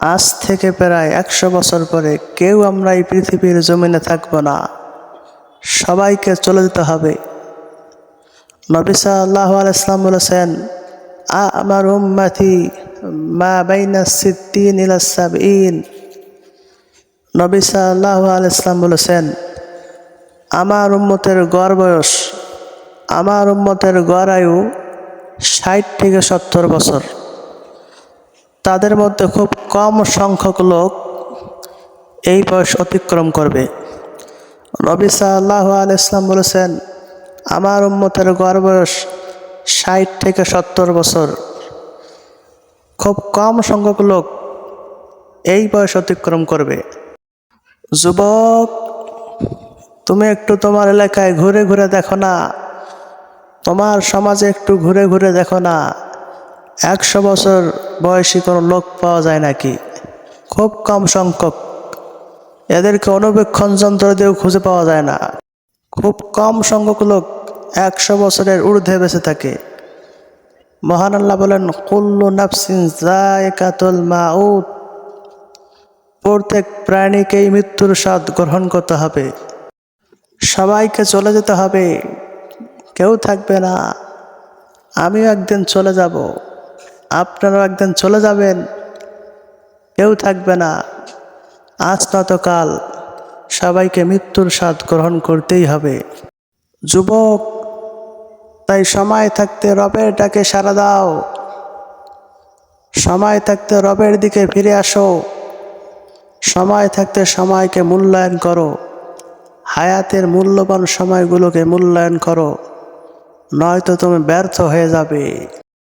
আজ থেকে প্রায় একশো বছর পরে কেউ আমরা এই পৃথিবীর জমিনে থাকব না। সবাইকে চলে যেতে হবে। নবী সাল্লাহ আলাইসলাম বলেছেন, আ আমার উম্মাথি মা বাইনা সিদ্দিন ইলাসাবিন নবী সাল্লাহ আলাইসলাম বলেছেন, আমার উম্মতের গড় বয়স, আমার উম্মতের গড় আয়ু ষাট থেকে সত্তর বছর। তাদের মধ্যে খুব কম সংখ্যক লোক এই বয়স অতিক্রম করবে। নবী সাল্লাহ আল ইসলাম বলেছেন, আমার উম্মতের গড় বয়স ষাট থেকে সত্তর বছর। খুব কম সংখ্যক লোক এই বয়স অতিক্রম করবে। যুবক, তুমি একটু তোমার এলাকায় ঘুরে ঘুরে দেখো না। তোমার সমাজে একটু ঘুরে ঘুরে দেখো না। একশো বছর বয়সী কোনো লোক পাওয়া যায় নাকি? খুব কম সংখ্যক। এদেরকে অনুবেক্ষণ যন্ত্র দিয়েও খুঁজে পাওয়া যায় না। খুব কম সংখ্যক লোক একশো বছরের ঊর্ধ্বে বেঁচে থাকে। মহান আল্লাহ বলেন, কুল্লু নাফসিন জায়কাতুল মাউত। প্রত্যেক প্রাণীকেই মৃত্যুর স্বাদ গ্রহণ করতে হবে। সবাইকে চলে যেতে হবে। কেউ থাকবে না। আমিও একদিন চলে যাব। আপনারাও একদিন চলে যাবেন। কেউ থাকবে না। আজ কাল সবাইকে মৃত্যুর স্বাদ গ্রহণ করতেই হবে। যুবক, তাই সময় থাকতে রবের ডাকে সাড়া দাও। সময় থাকতে রবের দিকে ফিরে আসো। সময় থাকতে সময়কে মূল্যায়ন করো। হায়াতের মূল্যবান সময়গুলোকে মূল্যায়ন করো। নয়তো তুমি ব্যর্থ হয়ে যাবে।